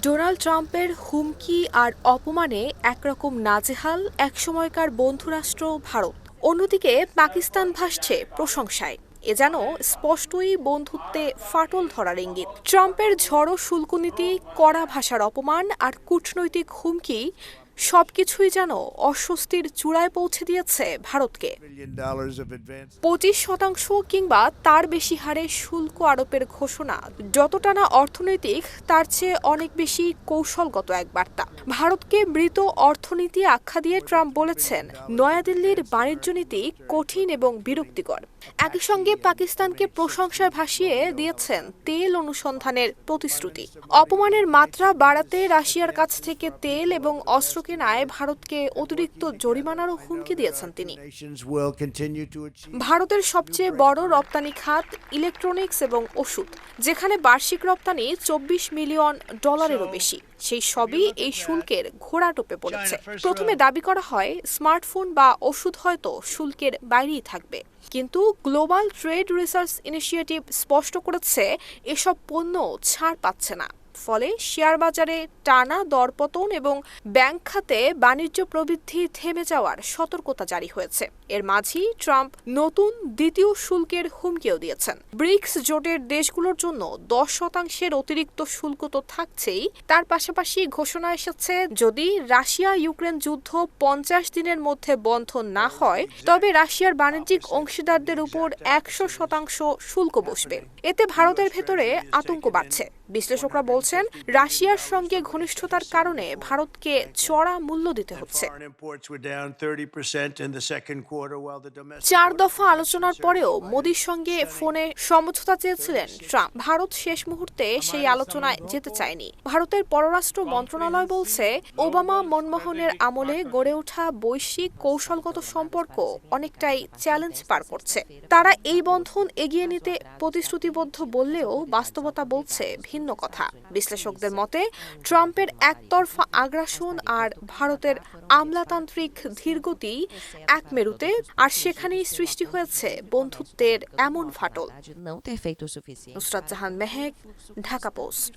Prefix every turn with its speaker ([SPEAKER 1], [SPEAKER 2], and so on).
[SPEAKER 1] Donald ট্রাম্পের হুমকি আর অপমানে একরকম নাজেহাল এক সময়কার বন্ধুরাষ্ট্র ভারত। অন্যদিকে পাকিস্তান ভাসছে প্রশংসায়। এ যেন স্পষ্টই বন্ধুত্বে ফাটল ধরার ইঙ্গিত। ট্রাম্পের ঝড়ো শুল্কনীতি, কড়া ভাষার অপমান আর কূটনৈতিক হুমকি সবকিছুই যেন অস্বস্তির চূড়ায় পৌঁছে দিয়েছে ভারতকে. পঁচিশ শতাংশ কিংবা তার বেশি হারে শুল্ক আরোপের ঘোষণা, যতটা না অর্থনৈতিক, তার চেয়ে অনেক বেশি কৌশলগত এক বার্তা। ভারতকে মৃত অর্থনীতি আখ্যা দিয়ে ট্রাম্প বলেছেন, নয়াদিল্লির বাণিজ্য নীতি কঠিন এবং বিরক্তিকর। একই সঙ্গে পাকিস্তানকে প্রশংসায় ভাসিয়ে দিয়েছেন তেল অনুসন্ধানের প্রতিশ্রুতি। অপমানের মাত্রা বাড়াতে রাশিয়ার কাছ থেকে তেল এবং অস্ত্র কেনায় ভারতকে অতিরিক্ত জরিমানারও হুমকি দিয়েছেন তিনি. ভারতের সবচেয়ে বড় রপ্তানি খাত ইলেকট্রনিক্স এবং ওষুধ, যেখানে বার্ষিক রপ্তানি চব্বিশ মিলিয়ন ডলারেরও বেশি। সেই সবই এই শুল্কের ঘোড়া টোপে পড়েছে। প্রথমে দাবি করা হয়, স্মার্টফোন বা ওষুধ হয়তো শুল্কের বাইরেই থাকবে। কিন্তু গ্লোবাল ট্রেড রিসার্চ ইনিশিয়েটিভ স্পষ্ট করেছে, এসব পণ্য ছাড় পাচ্ছে না। ফলে শেয়ার বাজারে টানা দরপতন এবং ব্যাংক খাতে বাণিজ্য প্রবৃদ্ধি থেমে যাওয়ার সতর্কতা জারি হয়েছে। এর মাঝেই ট্রাম্প নতুন দ্বিতীয় শুল্কের হুমকিও দিয়েছেন। ব্রিক্স জোটের দেশগুলোর জন্য দশ শতাংশের অতিরিক্ত শুল্ক তো থাকছেই। তার পাশাপাশি ঘোষণা এসেছে, যদি রাশিয়া ইউক্রেন যুদ্ধ পঞ্চাশ দিনের মধ্যে বন্ধ না হয়, তবে রাশিয়ার বাণিজ্যিক অংশীদারদের উপর একশো শতাংশ শুল্ক বসবে। এতে ভারতের ভেতরে আতঙ্ক বাড়ছে। বিশ্লেষকরা বলছেন রাশিয়ার সঙ্গে ঘনিষ্ঠতার কারণে ভারতকে চড়া মূল্য দিতে হচ্ছে।
[SPEAKER 2] Foreign imports were down 30% in the second quarter, while the domestic.
[SPEAKER 1] চার দফা আলোচনার পরেও মোদির সঙ্গে ফোনে সমঝোতা চেয়েছিলেন ট্রাম্প। ভারত শেষ মুহূর্তে সেই আলোচনায় যেতে চায়নি। ভারতের পররাষ্ট্র মন্ত্রণালয় বলছে ওবামা মনমোহনের আমলে গড়ে ওঠা বৈশ্বিক কৌশলগত সম্পর্ক অনেকটাই চ্যালেঞ্জ পার করছে। তারা এই বন্ধন এগিয়ে নিতে প্রতিশ্রুতিবদ্ধ বললেও বাস্তবতা বলছে ভিন্ন কথা বিশ্লেষকদের মতে, ট্রাম্পের একতরফা আগ্রাসন আর ভারতের আমলাতান্ত্রিক ধীরগতি এক মেরুতে, আর সেখানেই সৃষ্টি হয়েছে বন্ধুত্বের এমন ফাটল. নুসরাত জাহান মেহেক, ঢাকা পোস্ট